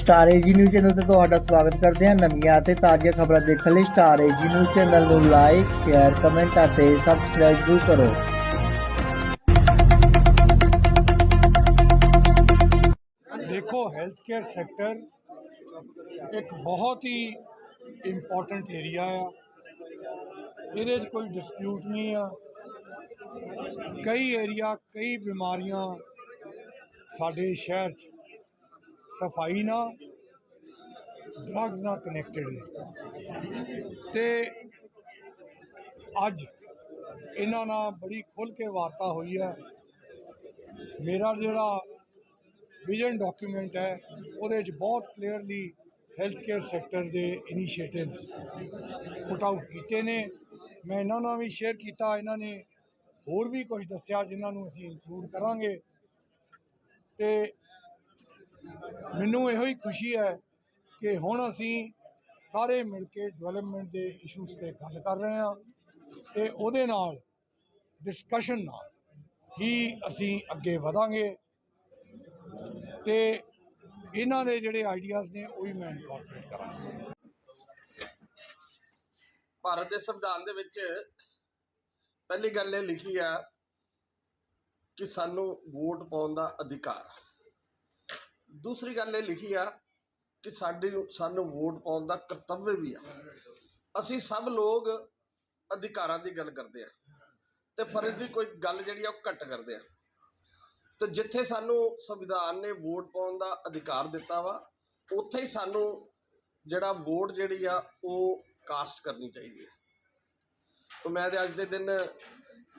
Star AG news channel ਤੇ ਤੁਹਾਡਾ ਸਵਾਗਤ ਕਰਦੇ ਹਾਂ ਨਵੀਆਂ ਅਤੇ ਤਾਜ਼ੀਆਂ ਖਬਰਾਂ ਦੇਖਣ ਲਈ ਸਟਾਰ ਏਜੀ ਨਿਊਜ਼ ਚੈਨਲ ਨੂੰ ਲਾਈਕ ਸ਼ੇਅਰ ਕਮੈਂਟ ਅਤੇ ਸਬਸਕ੍ਰਾਈਬ ਜ਼ਰੂਰ ਕਰੋ। ਦੇਖੋ ਹੈਲਥ ਕੇਅਰ ਸੈਕਟਰ ਇੱਕ ਬਹੁਤ ਹੀ ਇੰਪੋਰਟੈਂਟ ਏਰੀਆ ਆ। ਇਹਦੇ 'ਚ ਕੋਈ ਡਿਸਪਿਊਟ ਨਹੀਂ ਆ। ਕਈ ਏਰੀਆ ਕਈ ਬਿਮਾਰੀਆਂ ਸਾਡੇ ਸ਼ਹਿਰ 'ਚ ਸਫ਼ਾਈ ਨਾਲ ਡਰੱਗਸ ਨਾਲ ਕਨੈਕਟਡ ਨੇ। ਤੇ ਅੱਜ ਇਹਨਾਂ ਨਾਲ ਬੜੀ ਖੁੱਲ੍ਹ ਕੇ ਵਾਰਤਾ ਹੋਈ ਹੈ। ਮੇਰਾ ਜਿਹੜਾ ਵਿਜ਼ਨ ਡਾਕੂਮੈਂਟ ਹੈ, ਉਹਦੇ ਵਿੱਚ ਬਹੁਤ ਕਲੀਅਰਲੀ ਹੈਲਥ ਕੇਅਰ ਸੈਕਟਰ ਦੇ ਇਨੀਸ਼ੀਏਟਿਵਸ ਪੁਟ ਆਊਟ ਕੀਤੇ ਨੇ। ਮੈਂ ਇਹਨਾਂ ਨਾਲ ਵੀ ਸ਼ੇਅਰ ਕੀਤਾ, ਇਹਨਾਂ ਨੇ ਹੋਰ ਵੀ ਕੁਝ ਦੱਸਿਆ, ਜਿਨ੍ਹਾਂ ਨੂੰ ਅਸੀਂ ਇਨਕਲੂਡ ਕਰਾਂਗੇ। ਤੇ ਮੈਨੂੰ ਇਹੋ ਹੀ ਖੁਸ਼ੀ ਹੈ ਕਿ ਹੁਣ ਅਸੀਂ ਸਾਰੇ ਮਿਲ ਕੇ ਡਿਵੈਲਪਮੈਂਟ ਦੇ ਇਸ਼ੂਸ ਤੇ ਗੱਲ ਕਰ ਰਹੇ ਹਾਂ ਤੇ ਉਹਦੇ ਨਾਲ ਡਿਸਕਸ਼ਨ ਨਾਲ ਹੀ ਅਸੀਂ ਅੱਗੇ ਵਧਾਂਗੇ ਤੇ ਇਹਨਾਂ ਦੇ ਜਿਹੜੇ ਆਈਡੀਆਜ਼ ਨੇ ਉਹ ਵੀ ਮੈਂ ਇਨਕੋਰਪੋਰੇਟ ਕਰਾਂਗਾ ਭਾਰਤ ਦੇ ਸੰਵਿਧਾਨ ਦੇ ਵਿੱਚ ਪਹਿਲੀ ਗੱਲ ਇਹ ਲਿਖੀ ਆ ਕਿ ਸਾਨੂੰ ਵੋਟ ਪਾਉਣ ਦਾ ਅਧਿਕਾਰ ਆ। ਦੂਸਰੀ ਗੱਲ ਇਹ ਲਿਖੀ ਆ ਕਿ ਸਾਡੇ ਸਾਨੂੰ ਵੋਟ ਪਾਉਣ ਦਾ ਕਰਤੱਵ ਵੀ ਆ। ਅਸੀਂ ਸਭ ਲੋਕ ਅਧਿਕਾਰਾਂ ਦੀ ਗੱਲ ਕਰਦੇ ਆ ਤੇ ਫਰਜ਼ ਦੀ ਕੋਈ ਗੱਲ ਜਿਹੜੀ ਆ ਉਹ ਘੱਟ ਕਰਦੇ ਆ। ਤੇ ਜਿੱਥੇ ਸਾਨੂੰ ਸੰਵਿਧਾਨ ਨੇ ਵੋਟ ਪਾਉਣ ਦਾ ਅਧਿਕਾਰ ਦਿੱਤਾ ਵਾ, ਉੱਥੇ ਹੀ ਸਾਨੂੰ ਜਿਹੜਾ ਵੋਟ ਜਿਹੜੀ ਆ ਉਹ ਕਾਸਟ ਕਰਨੀ ਚਾਹੀਦੀ ਹੈ ਤਾਂ ਮੈਂ ਤੇ ਅੱਜ ਦੇ ਦਿਨ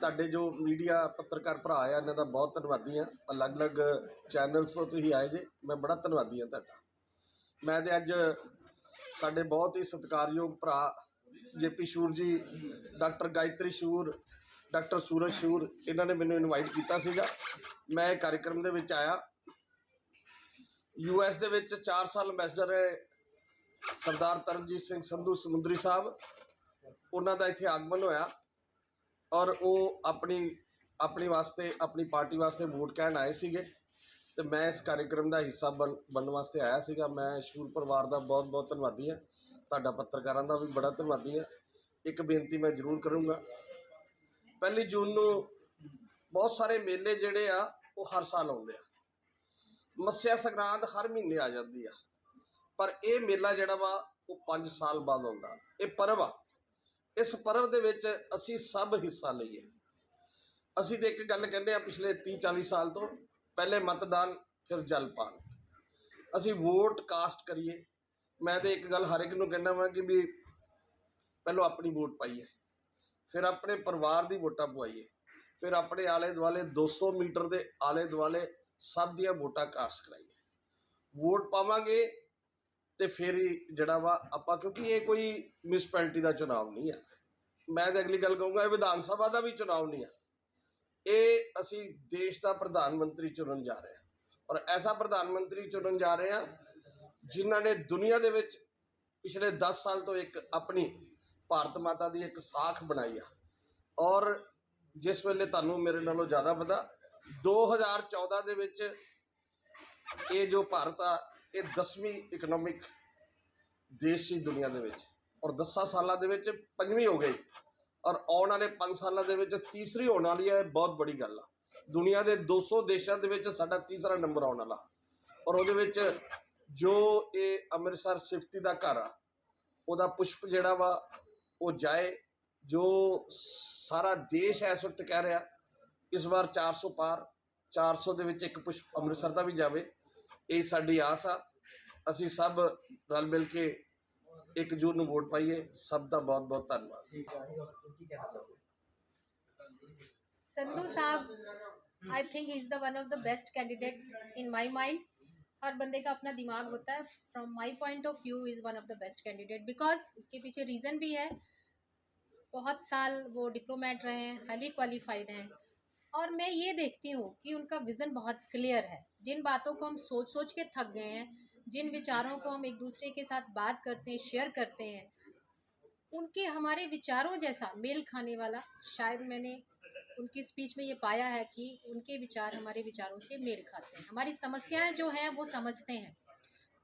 ਤੁਹਾਡੇ ਜੋ ਮੀਡੀਆ ਪੱਤਰਕਾਰ ਭਰਾ ਆ, ਇਹਨਾਂ ਦਾ ਬਹੁਤ ਧੰਨਵਾਦੀ ਆ। ਅਲੱਗ-ਅਲੱਗ ਚੈਨਲਸ ਤੋਂ ਤੁਸੀਂ ਆਏ ਜੇ, ਮੈਂ ਬੜਾ ਧੰਨਵਾਦੀ ਆ ਤੁਹਾਡਾ। ਮੈਂ ਤੇ ਅੱਜ ਸਾਡੇ ਬਹੁਤ ਹੀ ਸਤਿਕਾਰਯੋਗ ਭਰਾ, JP Shoor ji, doctor Gayatri Shoor, doctor Suraj Shoor, ਇਹਨਾਂ ਨੇ ਮੈਨੂੰ ਇਨਵਾਈਟ ਕੀਤਾ ਸੀਗਾ। ਮੈਂ ਇਹ ਕਾਰਜਕ੍ਰਮ ਦੇ ਵਿੱਚ ਆਇਆ। ਯੂਐਸ ਦੇ ਵਿੱਚ 4 ਸਾਲ ਐਮਬੈਸਡਰ ਹੈ ਸਰਦਾਰ ਤਰਨਜੀਤ ਸਿੰਘ ਸੰਧੂ ਸਮੁੰਦਰੀ ਸਾਹਿਬ। ਉਹਨਾਂ ਦਾ ਇੱਥੇ ਆਗਮਨ ਹੋਇਆ। ਔਰ ਉਹ ਆਪਣੀ ਆਪਣੀ ਵਾਸਤੇ, ਆਪਣੀ ਪਾਰਟੀ ਵਾਸਤੇ ਵੋਟ ਕਹਿਣ ਆਏ ਸੀਗੇ। ਤੇ ਮੈਂ ਇਸ ਕਾਰਜਕ੍ਰਮ ਦਾ ਹਿੱਸਾ ਬਣ, ਬਣਨ ਵਾਸਤੇ ਆਇਆ ਸੀਗਾ। ਮੈਂ ਸ਼ੂਰ ਪਰਿਵਾਰ ਦਾ ਬਹੁਤ ਬਹੁਤ ਧੰਨਵਾਦੀ ਹਾਂ। ਤੁਹਾਡਾ ਪੱਤਰਕਾਰਾਂ ਦਾ ਵੀ ਬੜਾ ਧੰਨਵਾਦੀ ਹਾਂ। ਇੱਕ ਬੇਨਤੀ ਮੈਂ ਜ਼ਰੂਰ ਕਰੂੰਗਾ। ਪਹਿਲੀ ਜੂਨ ਨੂੰ ਬਹੁਤ ਸਾਰੇ ਮੇਲੇ ਜਿਹੜੇ ਆ, ਉਹ ਹਰ ਸਾਲ ਆਉਂਦੇ ਆ। ਮੱਸਿਆ ਸੰਗਰਾਂਦ ਹਰ ਮਹੀਨੇ ਆ ਜਾਂਦੀ ਆ। ਪਰ ਇਹ ਮੇਲਾ ਜਿਹੜਾ ਵਾ, ਉਹ 5 ਸਾਲ ਬਾਅਦ ਆਉਂਦਾ। ਇਹ ਪਰਵ ਆ। ਇਸ ਪਰਵ ਦੇ ਵਿੱਚ ਅਸੀਂ ਸਭ ਹਿੱਸਾ ਲਈਏ। ਅਸੀਂ ਤੇ ਇੱਕ ਗੱਲ ਕਹਿੰਦੇ ਆ ਪਿਛਲੇ 30 40 ਸਾਲ ਤੋਂ, ਪਹਿਲੇ ਮਤਦਾਨ, ਫਿਰ ਜਲਪਾਨ। ਅਸੀਂ ਵੋਟ ਕਾਸਟ ਕਰੀਏ। ਮੈਂ ਤੇ ਇੱਕ ਗੱਲ ਹਰ ਇੱਕ ਨੂੰ ਕਹਿੰਦਾ ਵਾਂ ਕਿ ਵੀ ਪਹਿਲਾਂ ਆਪਣੀ ਵੋਟ ਪਾਈਏ, ਫਿਰ ਆਪਣੇ ਪਰਿਵਾਰ ਦੀ ਵੋਟਾਂ ਪਵਾਈਏ, ਫਿਰ ਆਪਣੇ ਆਲੇ ਦੁਆਲੇ 200 ਮੀਟਰ ਦੇ ਆਲੇ ਦੁਆਲੇ ਸਭ ਦੀਆਂ ਵੋਟਾਂ ਕਾਸਟ ਕਰਾਈਏ। ਵੋਟ ਪਾਵਾਂਗੇ ਅਤੇ ਫਿਰ ਹੀ ਜਿਹੜਾ ਵਾ ਆਪਾਂ, ਕਿਉਂਕਿ ਇਹ ਕੋਈ ਮਿਊਨਿਸਪੈਲਿਟੀ ਦਾ ਚੁਣਾਵ ਨਹੀਂ ਆ। ਮੈਂ ਤਾਂ ਅਗਲੀ ਗੱਲ ਕਹੂੰਗਾ, ਇਹ ਵਿਧਾਨ ਸਭਾ ਦਾ ਵੀ ਚੁਣਾਵ ਨਹੀਂ ਆ। ਇਹ ਅਸੀਂ ਦੇਸ਼ ਦਾ ਪ੍ਰਧਾਨ ਮੰਤਰੀ ਚੁਣਨ ਜਾ ਰਹੇ ਹਾਂ। ਔਰ ਐਸਾ ਪ੍ਰਧਾਨ ਮੰਤਰੀ ਚੁਣਨ ਜਾ ਰਹੇ ਹਾਂ, ਜਿਨ੍ਹਾਂ ਨੇ ਦੁਨੀਆ ਦੇ ਵਿੱਚ ਪਿਛਲੇ 10 ਸਾਲ ਤੋਂ ਇੱਕ ਆਪਣੀ ਭਾਰਤ ਮਾਤਾ ਦੀ ਇੱਕ ਸਾਖ ਬਣਾਈ ਆ। ਔਰ ਜਿਸ ਵੇਲੇ ਤੁਹਾਨੂੰ ਮੇਰੇ ਨਾਲੋਂ ਜ਼ਿਆਦਾ ਪਤਾ 2014 ਦੇ ਵਿੱਚ ਇਹ ਜੋ ਭਾਰਤ ਆ ਇਹ 10ਵੀਂ ਇਕਨੋਮਿਕ ਦੇਸ਼ ਸੀ ਦੁਨੀਆ ਦੇ ਵਿੱਚ ਔਰ 10 ਸਾਲਾਂ ਦੇ ਵਿੱਚ ਪੰਜਵੀਂ ਹੋ ਗਈ ਔਰ ਆਉਣ ਵਾਲੇ 5 ਸਾਲਾਂ ਦੇ ਵਿੱਚ ਤੀਸਰੀ ਹੋਣ ਵਾਲੀ ਹੈ, ਇਹ ਬਹੁਤ ਬੜੀ ਗੱਲ ਆ। ਦੁਨੀਆ ਦੇ 200 ਦੇਸ਼ਾਂ ਦੇ ਵਿੱਚ ਸਾਡਾ ਤੀਸਰਾ ਨੰਬਰ ਆਉਣ ਵਾਲਾ। ਔਰ ਉਹਦੇ ਵਿੱਚ ਜੋ ਇਹ ਅੰਮ੍ਰਿਤਸਰ ਸਿਫਤੀ ਦਾ ਘਰ ਆ, ਉਹਦਾ ਪੁਸ਼ਪ ਜਿਹੜਾ ਵਾ, ਉਹ ਜਾਏ, ਜੋ ਸਾਰਾ ਦੇਸ਼ ਇਸ ਵਕਤ ਕਹਿ ਰਿਹਾ, ਇਸ ਵਾਰ 400 ਪਾਰ 400 ਦੇ ਵਿੱਚ ਇੱਕ ਪੁਸ਼ਪ ਅੰਮ੍ਰਿਤਸਰ ਦਾ ਵੀ ਜਾਵੇ। ਇਹ ਸਾਡੀ ਆਸ ਆ ਅਸੀਂ ਸਭ ਰਲ ਮਿਲ ਕੇ ਇੱਕ ਜੂਨ ਨੂੰ ਵੋਟ ਪਾਈਏ ਸਭ ਦਾ ਬਹੁਤ ਬਹੁਤ ਧੰਨਵਾਦ संधू साहब I think is the one of the best candidate in my mind हर बंदे का अपना दिमाग होता है from my point of view is one of the best candidate because उसके पीछे रीज़न भी है बहुत साल वो डिप्लोमेट रहे हैं हाईली क्वालिफाइड हैं और मैं ये देखती हूँ कि उनका विज़न बहुत क्लियर है। जिन बातों को हम सोच सोच के थक गए हैं, जिन विचारों को हम एक दूसरे के साथ बात करते हैं, शेयर करते हैं, उनके हमारे विचारों जैसा मेल खाने वाला शायद मैंने उनकी स्पीच में ये पाया है कि उनके विचार हमारे विचारों से मेल खाते हैं। हमारी समस्याएँ जो हैं, वो समझते हैं।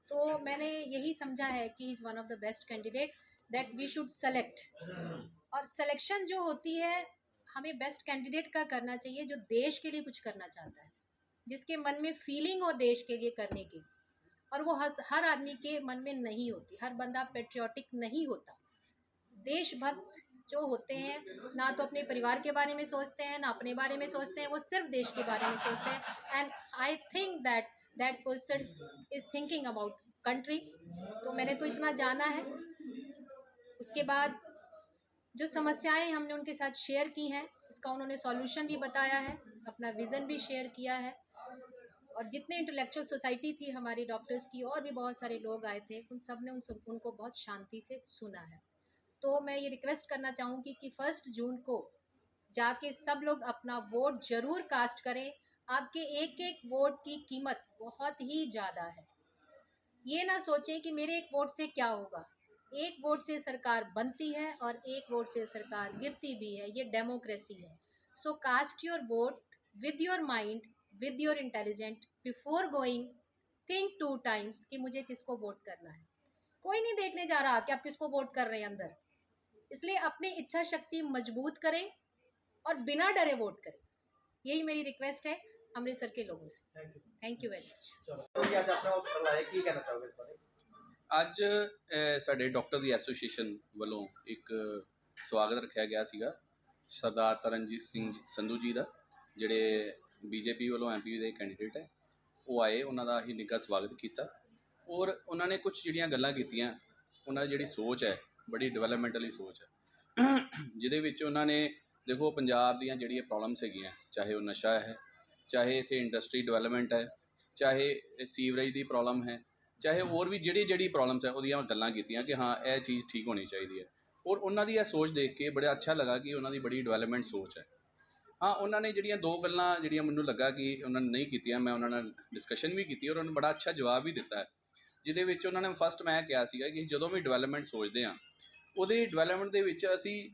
तो मैंने यही समझा है कि is one of the best candidate that we should select और सिलेक्शन जो होती है हमें बेस्ट कैंडिडेट का करना चाहिए जो देश के लिए कुछ करना चाहता है। जिसके मन में फीलिंग हो देश के लिए करने की और वो हर आदमी के मन में नहीं होती, हर बंदा पेट्रियाटिक नहीं होता। देशभक्त जो होते हैं, ना तो अपने परिवार के बारे में सोचते हैं, ना अपने बारे में सोचते हैं, वो सिर्फ़ देश के बारे में सोचते हैं। And I think that that person is thinking about country तो मैंने तो इतना जाना है। उसके बाद जो समस्याएँ हमने उनके साथ शेयर की हैं, उसका उन्होंने सॉल्यूशन भी बताया है, अपना विज़न भी शेयर किया है। और जितने इंटेलेक्चुअल सोसाइटी थी हमारी डॉक्टर्स की, और भी बहुत सारे लोग आए थे, उन सबने उन सब, उनको बहुत शांति से सुना है। तो मैं ये रिक्वेस्ट करना चाहूँगी कि फ़र्स्ट जून को जाके सब लोग अपना वोट ज़रूर कास्ट करें। आपके एक एक वोट की कीमत बहुत ही ज़्यादा है। ये ना सोचें कि मेरे एक वोट से क्या होगा। एक वोट से सरकार बनती है और एक वोट से सरकार गिरती भी है ये डेमोक्रेसी है। So cast your vote with your mind with your intelligent before going think two times कि मुझे किसको वोट करना है। कोई नहीं देखने जा रहा कि आप किसको वोट कर रहे हैं अंदर। इसलिए अपनी इच्छा शक्ति मज़बूत करें और बिना डरे वोट करें। यही मेरी रिक्वेस्ट है अमृतसर के लोगों से। थैंक यू वेरी मच ਅੱਜ ਸਾਡੇ ਡਾਕਟਰ ਦੀ ਐਸੋਸੀਏਸ਼ਨ ਵੱਲੋਂ ਇੱਕ ਸਵਾਗਤ ਰੱਖਿਆ ਗਿਆ ਸੀਗਾ, ਸਰਦਾਰ ਤਰਨਜੀਤ ਸਿੰਘ ਸੰਧੂ ਜੀ ਦਾ, ਜਿਹੜੇ ਬੀਜੇਪੀ ਵੱਲੋਂ ਐਮਪੀ ਦੇ ਕੈਂਡੀਡੇਟ ਹੈ, ਉਹ ਆਏ, ਉਹਨਾਂ ਦਾ ਅਸੀਂ ਨਿੱਘਾ ਸਵਾਗਤ ਕੀਤਾ। ਔਰ ਉਹਨਾਂ ਨੇ ਕੁਝ ਜਿਹੜੀਆਂ ਗੱਲਾਂ ਕੀਤੀਆਂ, ਉਹਨਾਂ ਦੀ ਜਿਹੜੀ ਸੋਚ ਹੈ, ਬੜੀ ਡਿਵੈਲਪਮੈਂਟਲੀ ਸੋਚ ਹੈ। ਜਿਹਦੇ ਵਿੱਚ ਉਹਨਾਂ ਨੇ, ਦੇਖੋ, ਪੰਜਾਬ ਦੀਆਂ ਜਿਹੜੀਆਂ ਪ੍ਰੋਬਲਮਸ ਹੈਗੀਆਂ, ਚਾਹੇ ਉਹ ਨਸ਼ਾ ਹੈ, ਚਾਹੇ ਇੱਥੇ ਇੰਡਸਟਰੀ ਡਿਵੈਲਪਮੈਂਟ ਹੈ, ਚਾਹੇ ਸੀਵਰੇਜ ਦੀ ਪ੍ਰੋਬਲਮ ਹੈ ਚਾਹੇ ਹੋਰ ਵੀ ਜਿਹੜੀ ਜਿਹੜੀ ਪ੍ਰੋਬਲਮਸ ਹੈ, ਉਹਦੀਆਂ ਗੱਲਾਂ ਕੀਤੀਆਂ ਕਿ ਹਾਂ, ਇਹ ਚੀਜ਼ ਠੀਕ ਹੋਣੀ ਚਾਹੀਦੀ ਹੈ। ਔਰ ਉਹਨਾਂ ਦੀ ਇਹ ਸੋਚ ਦੇਖ ਕੇ ਬੜਾ ਅੱਛਾ ਲੱਗਾ ਕਿ ਉਹਨਾਂ ਦੀ ਬੜੀ ਡਿਵੈਲਪਮੈਂਟ ਸੋਚ ਹੈ। ਹਾਂ, ਉਹਨਾਂ ਨੇ ਜਿਹੜੀਆਂ ਦੋ ਗੱਲਾਂ ਜਿਹੜੀਆਂ ਮੈਨੂੰ ਲੱਗਾ ਕਿ ਉਹਨਾਂ ਨੇ ਨਹੀਂ ਕੀਤੀਆਂ, ਮੈਂ ਉਹਨਾਂ ਨਾਲ ਡਿਸਕਸ਼ਨ ਵੀ ਕੀਤੀ ਔਰ ਉਹਨਾਂ ਨੇ ਬੜਾ ਅੱਛਾ ਜਵਾਬ ਵੀ ਦਿੱਤਾ ਹੈ। ਜਿਹਦੇ ਵਿੱਚ ਉਹਨਾਂ ਨੇ ਫਸਟ ਮੈਂ ਕਿਹਾ ਸੀਗਾ ਕਿ ਜਦੋਂ ਵੀ ਡਿਵੈਲਪਮੈਂਟ ਸੋਚਦੇ ਹਾਂ, ਉਹਦੇ ਡਿਵੈਲਪਮੈਂਟ ਦੇ ਵਿੱਚ ਅਸੀਂ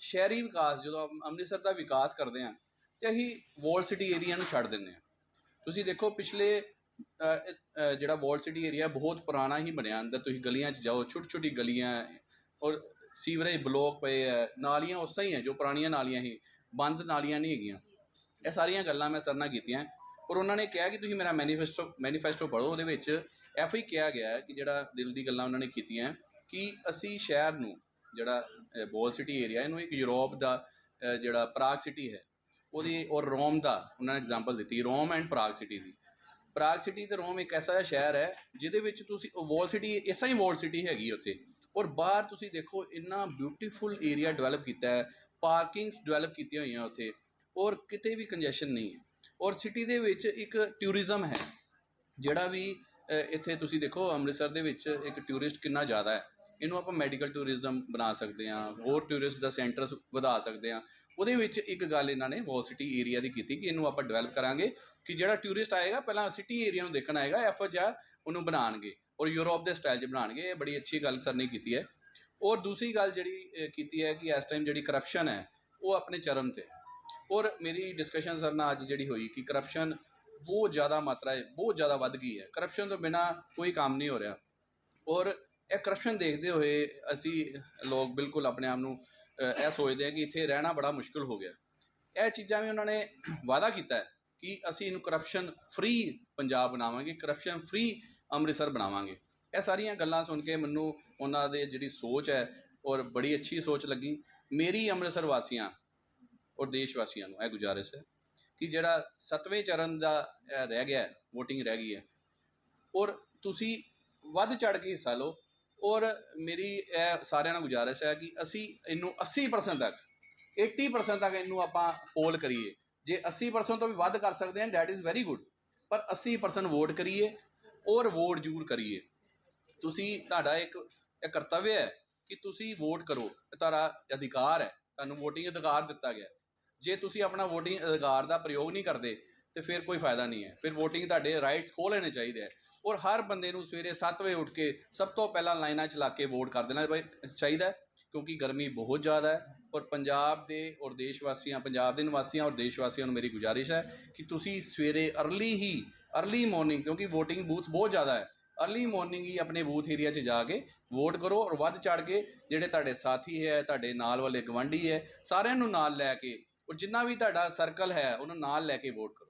ਸ਼ਹਿਰੀ ਵਿਕਾਸ, ਜਦੋਂ ਅੰਮ੍ਰਿਤਸਰ ਦਾ ਵਿਕਾਸ ਕਰਦੇ ਹਾਂ, ਤੇ ਅਸੀਂ ਵੋਲ ਸਿਟੀ ਏਰੀਆ ਨੂੰ ਛੱਡ ਦਿੰਦੇ ਹਾਂ। ਤੁਸੀਂ ਦੇਖੋ ਪਿਛਲੇ ਜਿਹੜਾ ਵਾਲ ਸਿਟੀ ਏਰੀਆ ਬਹੁਤ ਪੁਰਾਣਾ ਹੀ ਬਣਿਆ ਅੰਦਰ। ਤੁਸੀਂ ਗਲੀਆਂ 'ਚ ਜਾਓ ਛੋਟੀ ਛੋਟੀ ਗਲੀਆਂ ਔਰ ਸੀਵਰੇਜ ਬਲੋਕ ਪਏ ਹੈ। ਨਾਲੀਆਂ ਉਸਾਂ ਹੀ ਹੈ, ਜੋ ਪੁਰਾਣੀਆਂ ਨਾਲੀਆਂ ਸੀ। ਬੰਦ ਨਾਲੀਆਂ ਨਹੀਂ ਹੈਗੀਆਂ। ਇਹ ਸਾਰੀਆਂ ਗੱਲਾਂ ਮੈਂ ਸਰ ਨਾਲ ਕੀਤੀਆਂ। ਔਰ ਉਹਨਾਂ ਨੇ ਕਿਹਾ ਕਿ ਤੁਸੀਂ ਮੇਰਾ ਮੈਨੀਫੈਸਟੋ ਮੈਨੀਫੈਸਟੋ ਪੜ੍ਹੋ। ਉਹਦੇ ਵਿੱਚ ਐਫ ਹੀ ਕਿਹਾ ਗਿਆ ਹੈ ਕਿ ਜਿਹੜਾ ਦਿਲ ਦੀ ਗੱਲਾਂ ਉਹਨਾਂ ਨੇ ਕੀਤੀਆਂ ਕਿ ਅਸੀਂ ਸ਼ਹਿਰ ਨੂੰ, ਜਿਹੜਾ ਬੋਲ ਸਿਟੀ ਏਰੀਆ ਇਹਨੂੰ ਇੱਕ ਯੂਰਪ ਦਾ ਜਿਹੜਾ ਪ੍ਰਾਗ ਸਿਟੀ ਹੈ, ਉਹਦੀ ਔਰ ਰੋਮ ਦਾ, ਉਹਨਾਂ ਨੇ ਐਗਜ਼ਾਮਪਲ ਦਿੱਤੀ। ਰੋਮ ਐਂਡ ਪ੍ਰਾਗ ਸਿਟੀ ਦੀ। ਪ੍ਰਾਗ ਸਿਟੀ ਤੇ ਰੋਮ ਇੱਕ ਐਸਾ ਸ਼ਹਿਰ ਹੈ, ਜਿਹਦੇ ਵਿੱਚ ਤੁਸੀਂ ਵਾਲ ਸਿਟੀ ਇਸਾਂ ਹੀ ਵਾਲ ਸਿਟੀ ਹੈਗੀ ਉੱਥੇ। ਔਰ ਬਾਹਰ ਤੁਸੀਂ ਦੇਖੋ, ਇੰਨਾ ਬਿਊਟੀਫੁਲ ਏਰੀਆ ਡਿਵੈਲਪ ਕੀਤਾ ਹੈ, ਪਾਰਕਿੰਗਸ ਡਿਵੈਲਪ ਕੀਤੀਆਂ ਹੋਈਆਂ ਉੱਥੇ, ਔਰ ਕਿਤੇ ਵੀ ਕੰਜੈਸ਼ਨ ਨਹੀਂ ਹੈ। ਔਰ ਸਿਟੀ ਦੇ ਵਿੱਚ ਇੱਕ ਟੂਰਿਜ਼ਮ ਹੈ, ਜਿਹੜਾ ਵੀ ਇੱਥੇ ਤੁਸੀਂ ਦੇਖੋ, ਅੰਮ੍ਰਿਤਸਰ ਦੇ ਵਿੱਚ ਇੱਕ ਟੂਰਿਸਟ ਕਿੰਨਾ ਜ਼ਿਆਦਾ ਹੈ। ਇਹਨੂੰ ਆਪਾਂ ਮੈਡੀਕਲ ਟੂਰਿਜ਼ਮ ਬਣਾ ਸਕਦੇ ਹਾਂ, ਹੋਰ ਟੂਰਿਸਟ ਦਾ ਸੈਂਟਰਸ ਵਧਾ ਸਕਦੇ ਹਾਂ। ਉਹਦੇ ਵਿੱਚ ਇੱਕ ਗੱਲ ਇਹਨਾਂ ਨੇ ਵਾਲ ਸਿਟੀ ਏਰੀਆ ਦੀ ਕੀਤੀ ਕਿ ਇਹਨੂੰ ਆਪਾਂ ਡਿਵੈਲਪ ਕਰਾਂਗੇ ਕਿ ਜਿਹੜਾ ਟੂਰਿਸਟ ਆਏਗਾ, ਪਹਿਲਾਂ ਸਿਟੀ ਏਰੀਆ ਨੂੰ ਦੇਖਣ ਆਏਗਾ ਐਫ ਜਾਂ ਉਹਨੂੰ ਬਣਾਉਣਗੇ ਔਰ ਯੂਰਪ ਦੇ ਸਟਾਈਲ 'ਚ ਬਣਾਉਣਗੇ, ਇਹ ਬੜੀ ਅੱਛੀ ਗੱਲ ਸਰ ਨੇ ਕੀਤੀ ਹੈ। ਔਰ ਦੂਸਰੀ ਗੱਲ ਜਿਹੜੀ ਕੀਤੀ ਹੈ ਕਿ ਇਸ ਟਾਈਮ ਜਿਹੜੀ ਕਰਪਸ਼ਨ ਹੈ, ਉਹ ਆਪਣੇ ਚਰਮ ਤੇ ਔਰ ਮੇਰੀ ਡਿਸਕਸ਼ਨ ਸਰ ਨਾਲ ਅੱਜ ਜਿਹੜੀ ਹੋਈ ਕਿ ਕਰਪਸ਼ਨ ਬਹੁਤ ਜ਼ਿਆਦਾ ਮਾਤਰਾ ਹੈ ਬਹੁਤ ਜ਼ਿਆਦਾ ਵੱਧ ਗਈ ਹੈ। ਕਰਪਸ਼ਨ ਤੋਂ ਬਿਨਾ ਕੋਈ ਕੰਮ ਨਹੀਂ ਹੋ ਰਿਹਾ। ਔਰ ਇਹ ਕਰਪਸ਼ਨ ਦੇਖਦੇ ਹੋਏ ਅਸੀਂ ਲੋਕ ਬਿਲਕੁਲ ਆਪਣੇ ਆਪ ਨੂੰ ਇਹ ਸੋਚਦੇ ਹਾਂ ਕਿ ਇੱਥੇ ਰਹਿਣਾ ਬੜਾ ਮੁਸ਼ਕਲ ਹੋ ਗਿਆ। ਇਹ ਚੀਜ਼ਾਂ ਵੀ ਉਹਨਾਂ ਨੇ ਵਾਅਦਾ ਕੀਤਾ ਕਿ ਅਸੀਂ ਇਹਨੂੰ ਕਰਪਸ਼ਨ ਫ੍ਰੀ ਪੰਜਾਬ ਬਣਾਵਾਂਗੇ ਕਰਪਸ਼ਨ ਫ੍ਰੀ ਅੰਮ੍ਰਿਤਸਰ ਬਣਾਵਾਂਗੇ। ਇਹ ਸਾਰੀਆਂ ਗੱਲਾਂ ਸੁਣ ਕੇ ਮੈਨੂੰ ਉਹਨਾਂ ਦੇ ਜਿਹੜੀ ਸੋਚ ਹੈ ਔਰ ਬੜੀ ਅੱਛੀ ਸੋਚ ਲੱਗੀ। ਮੇਰੀ ਅੰਮ੍ਰਿਤਸਰ ਵਾਸੀਆਂ ਔਰ ਦੇਸ਼ ਵਾਸੀਆਂ ਨੂੰ ਇਹ ਗੁਜ਼ਾਰਿਸ਼ ਹੈ ਕਿ ਜਿਹੜਾ ਸਤਵੇਂ ਚਰਨ ਦਾ ਰਹਿ ਗਿਆ VOTING ਰਹਿ ਗਈ ਹੈ ਔਰ ਤੁਸੀਂ ਵੱਧ ਚੜ ਕੇ ਹਿੱਸਾ ਲਓ। ਔਰ ਮੇਰੀ ਇਹ ਸਾਰਿਆਂ ਨਾਲ ਗੁਜ਼ਾਰਿਸ਼ ਹੈ ਕਿ ਅਸੀਂ ਇਹਨੂੰ 80% ਤੱਕ 80% ਤੱਕ ਇਹਨੂੰ ਆਪਾਂ ਪੋਲ ਕਰੀਏ। ਜੇ 80% ਤੋਂ ਵੀ ਵੱਧ ਕਰ ਸਕਦੇ ਹਾਂ ਡੈਟ ਇਜ਼ ਵੈਰੀ ਗੁੱਡ ਪਰ 80% ਵੋਟ ਕਰੀਏ ਔਰ ਵੋਟ ਜ਼ਰੂਰ ਕਰੀਏ। ਤੁਸੀਂ, ਤੁਹਾਡਾ ਇੱਕ ਇਹ ਕਰਤੱਵ ਹੈ ਕਿ ਤੁਸੀਂ ਵੋਟ ਕਰੋ। ਇਹ ਤੁਹਾਡਾ ਅਧਿਕਾਰ ਹੈ। ਤੁਹਾਨੂੰ VOTING ਅਧਿਕਾਰ ਦਿੱਤਾ ਗਿਆ ਜੇ ਤੁਸੀਂ ਆਪਣਾ VOTING ਅਧਿਕਾਰ ਦਾ ਪ੍ਰਯੋਗ ਨਹੀਂ ਕਰਦੇ ਤੇ ਫਿਰ ਕੋਈ ਫਾਇਦਾ ਨਹੀਂ ਹੈ। ਫਿਰ VOTING ਤੁਹਾਡੇ ਰਾਈਟਸ ਖੋਹ ਲੈਣੇ ਚਾਹੀਦੇ ਹੈ। ਔਰ ਹਰ ਬੰਦੇ ਨੂੰ ਸਵੇਰੇ 7 ਵਜੇ ਉੱਠ ਕੇ ਸਭ ਤੋਂ ਪਹਿਲਾਂ ਲਾਈਨਾਂ 'ਚ ਲਾ ਕੇ ਵੋਟ ਕਰ ਦੇਣਾ ਬਈ, ਚਾਹੀਦਾ ਕਿਉਂਕਿ ਗਰਮੀ ਬਹੁਤ ਜ਼ਿਆਦਾ ਹੈ। ਔਰ ਪੰਜਾਬ ਦੇ ਔਰ ਦੇਸ਼ ਵਾਸੀਆਂ ਪੰਜਾਬ ਦੇ ਨਿਵਾਸੀਆਂ ਔਰ ਦੇਸ਼ ਵਾਸੀਆਂ ਨੂੰ ਮੇਰੀ ਗੁਜ਼ਾਰਿਸ਼ ਹੈ ਕਿ ਤੁਸੀਂ ਸਵੇਰੇ ਅਰਲੀ ਹੀ ਅਰਲੀ ਮਾਰਨਿੰਗ ਕਿਉਂਕਿ VOTING ਬੂਥ ਬਹੁਤ ਜ਼ਿਆਦਾ ਹੈ। अर्ਲੀ ਮਾਰਨਿੰਗ ਹੀ ਆਪਣੇ ਬੂਥ ਏਰੀਆ 'ਚ ਜਾ ਕੇ ਵੋਟ ਕਰੋ ਔਰ ਵੱਧ ਚੜ ਕੇ ਜਿਹੜੇ ਤੁਹਾਡੇ ਸਾਥੀ ਹੈ, ਤੁਹਾਡੇ ਨਾਲ ਵਾਲੇ ਗਵੰਡੀ ਹੈ, ਸਾਰਿਆਂ ਨੂੰ ਨਾਲ ਲੈ ਕੇ ਔਰ ਜਿੰਨਾ ਵੀ ਤੁਹਾਡਾ ਸਰਕਲ ਹੈ, ਉਹਨੂੰ ਨਾਲ ਲੈ ਕੇ ਵੋਟ ਕਰੋ।